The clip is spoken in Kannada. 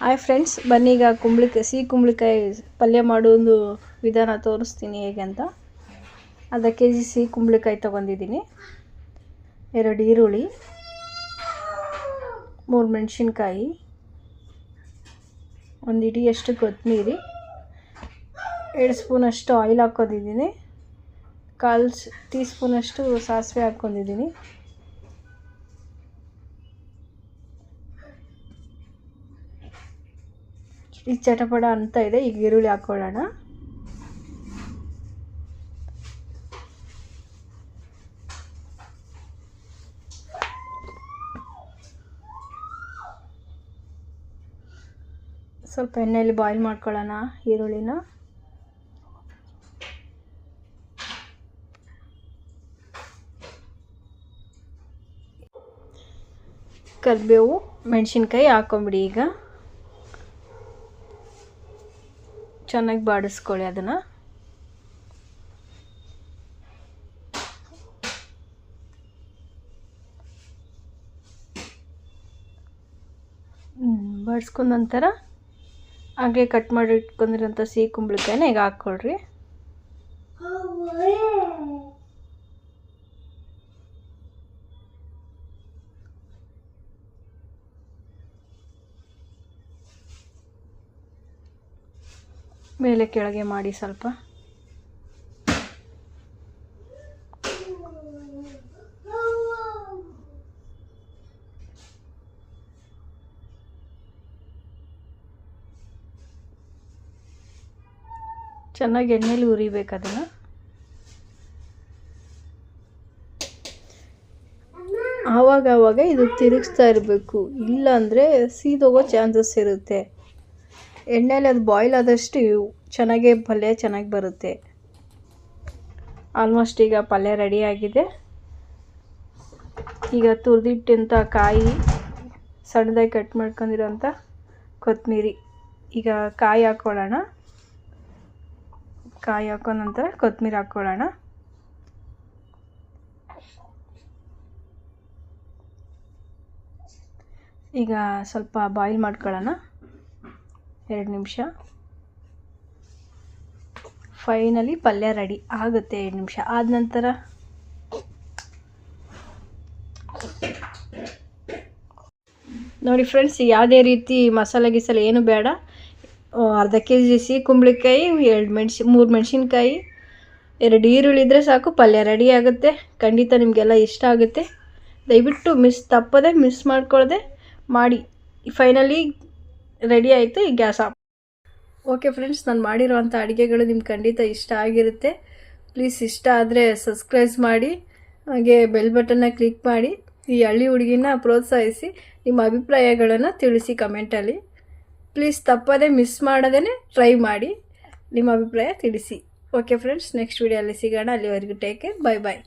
ಹಾಯ್ ಫ್ರೆಂಡ್ಸ್ ಬನ್ನಿ ಈಗ ಕುಂಬಳಕಾಯಿ, ಸಿಹಿ ಕುಂಬಳಕಾಯಿ ಪಲ್ಯ ಮಾಡೋ ಒಂದು ವಿಧಾನ ತೋರಿಸ್ತೀನಿ ಹೇಗೆ ಅಂತ. ಅರ್ಧ ಕೆ ಜಿ ಸಿಹಿ ಕುಂಬಳಕಾಯಿ ತೊಗೊಂಡಿದ್ದೀನಿ. ಎರಡು ಈರುಳ್ಳಿ, ಮೂರು ಮೆಣಸಿನ್ಕಾಯಿ, ಒಂದು ಇಡಿಯಷ್ಟು ಕೊತ್ತಂಬರಿ, ಎರಡು ಸ್ಪೂನಷ್ಟು ಆಯಿಲ್ ಹಾಕ್ಕೊಂಡಿದ್ದೀನಿ. ಕಾಲು ಟೀ ಸ್ಪೂನಷ್ಟು ಸಾಸಿವೆ ಹಾಕ್ಕೊಂಡಿದ್ದೀನಿ. ಈಗ ಚಟಪಟ ಅಂತ ಇದೆ. ಈಗ ಈರುಳ್ಳಿ ಹಾಕ್ಕೊಳ್ಳೋಣ ಸ್ವಲ್ಪ ಎಣ್ಣೆಯಲ್ಲಿ ಬಾಯ್ಲ್ ಮಾಡ್ಕೊಳ್ಳೋಣ ಈರುಳ್ಳಿನ. ಕರಿಬೇವು, ಮೆಣಸಿನ್ಕಾಯಿ ಹಾಕೊಂಬಿಡಿ ಈಗ. ಚೆನ್ನಾಗಿ ಬಾಡಿಸ್ಕೊಳ್ಳಿ ಅದನ್ನು. ಬಾಡಿಸ್ಕೊಂಡ ನಂತರ ಹಾಗೆ ಕಟ್ ಮಾಡಿ ಇಟ್ಕೊಂಡಿರೋಂಥ ಸಿಹಿ ಕುಂಬಳಕಾಯಿನ ಈಗ ಹಾಕ್ಕೊಳ್ರಿ. ಮೇಲೆ ಕೆಳಗೆ ಮಾಡಿ ಸ್ವಲ್ಪ. ಚೆನ್ನಾಗಿ ಎಣ್ಣೆಲಿ ಉರಿಬೇಕು ಅದನ್ನು. ಆವಾಗ ಆವಾಗ ಇದು ತಿರುಗಿಸ್ತಾ ಇರಬೇಕು. ಇಲ್ಲಾಂದರೆ ಸೀದೋಗೋ ಚಾನ್ಸಸ್ ಇರುತ್ತೆ. ಎಣ್ಣೆಲಿ ಅದು ಬಾಯ್ಲ್ ಆದಷ್ಟು ಚೆನ್ನಾಗೇ ಪಲ್ಯ ಚೆನ್ನಾಗಿ ಬರುತ್ತೆ. ಆಲ್ಮೋಸ್ಟ್ ಈಗ ಪಲ್ಯ ರೆಡಿಯಾಗಿದೆ ಈಗ ತುರಿದಿಟ್ಟಂಥ ಕಾಯಿ ಸಣ್ಣದಾಗಿ ಕಟ್ ಮಾಡ್ಕೊಂಡಿರೋಂಥ ಕೊತ್ತಂಬರಿ ಈಗ ಕಾಯಿ ಹಾಕ್ಕೊಳ್ಳೋಣ ಕಾಯಿ ಹಾಕೋ ನಂತರ ಕೊತ್ತಂಬರಿ ಹಾಕ್ಕೊಳ್ಳೋಣ ಈಗ ಸ್ವಲ್ಪ ಬಾಯ್ಲ್ ಮಾಡ್ಕೊಳ್ಳೋಣ. ಎರಡು ನಿಮಿಷ. ಫೈನಲಿ ಪಲ್ಯ ರೆಡಿ ಆಗುತ್ತೆ ಎರಡು ನಿಮಿಷ. ಆದ ನಂತರ ನೋಡಿ ಫ್ರೆಂಡ್ಸ್ ಯಾವುದೇ ರೀತಿ ಮಸಾಲೆ ಗಿಸಾಲೆ ಏನು ಬೇಡ. ಅರ್ಧ ಕೆ ಜಿ ಸಿಹಿ ಕುಂಬಳಕಾಯಿ, ಎರಡು ಮೆಣಸಿ, ಮೂರು ಮೆಣಸಿನ್ಕಾಯಿ, ಎರಡು ಈರುಳ್ಳಿ ಇದ್ದರೆ ಸಾಕು, ಪಲ್ಯ ರೆಡಿ ಆಗುತ್ತೆ. ಖಂಡಿತ ನಿಮಗೆಲ್ಲ ಇಷ್ಟ ಆಗುತ್ತೆ. ದಯವಿಟ್ಟು ಮಿಸ್ ತಪ್ಪದೆ ಮಿಸ್ ಮಾಡ್ಕೊಳ್ಳದೆ ಮಾಡಿ. ಫೈನಲಿ ರೆಡಿ ಆಯಿತು ಈ ಗ್ಯಾಸ್ ಆಫ್. ಓಕೆ ಫ್ರೆಂಡ್ಸ್, ನಾನು ಮಾಡಿರೋವಂಥ ಅಡುಗೆಗಳು ನಿಮ್ಗೆ ಖಂಡಿತ ಇಷ್ಟ ಆಗಿರುತ್ತೆ. ಪ್ಲೀಸ್ ಇಷ್ಟ ಆದರೆ ಸಬ್ಸ್ಕ್ರೈಬ್ ಮಾಡಿ, ಹಾಗೆ ಬೆಲ್ ಬಟನ್ನ ಕ್ಲಿಕ್ ಮಾಡಿ, ಈ ಹಳ್ಳಿ ಹುಡುಗಿನ ಪ್ರೋತ್ಸಾಹಿಸಿ ನಿಮ್ಮ ಅಭಿಪ್ರಾಯಗಳನ್ನು ತಿಳಿಸಿ ಕಮೆಂಟಲ್ಲಿ ಪ್ಲೀಸ್ ತಪ್ಪದೇ ಮಿಸ್ ಮಾಡದೇ ಟ್ರೈ ಮಾಡಿ, ನಿಮ್ಮ ಅಭಿಪ್ರಾಯ ತಿಳಿಸಿ. ಓಕೆ ಫ್ರೆಂಡ್ಸ್ ನೆಕ್ಸ್ಟ್ ವೀಡಿಯೋಲ್ಲಿ ಸಿಗೋಣ. ಅಲ್ಲಿವರೆಗೂ ಟೇಕ್ ಕೇರ್ ಬಾಯ್ ಬಾಯ್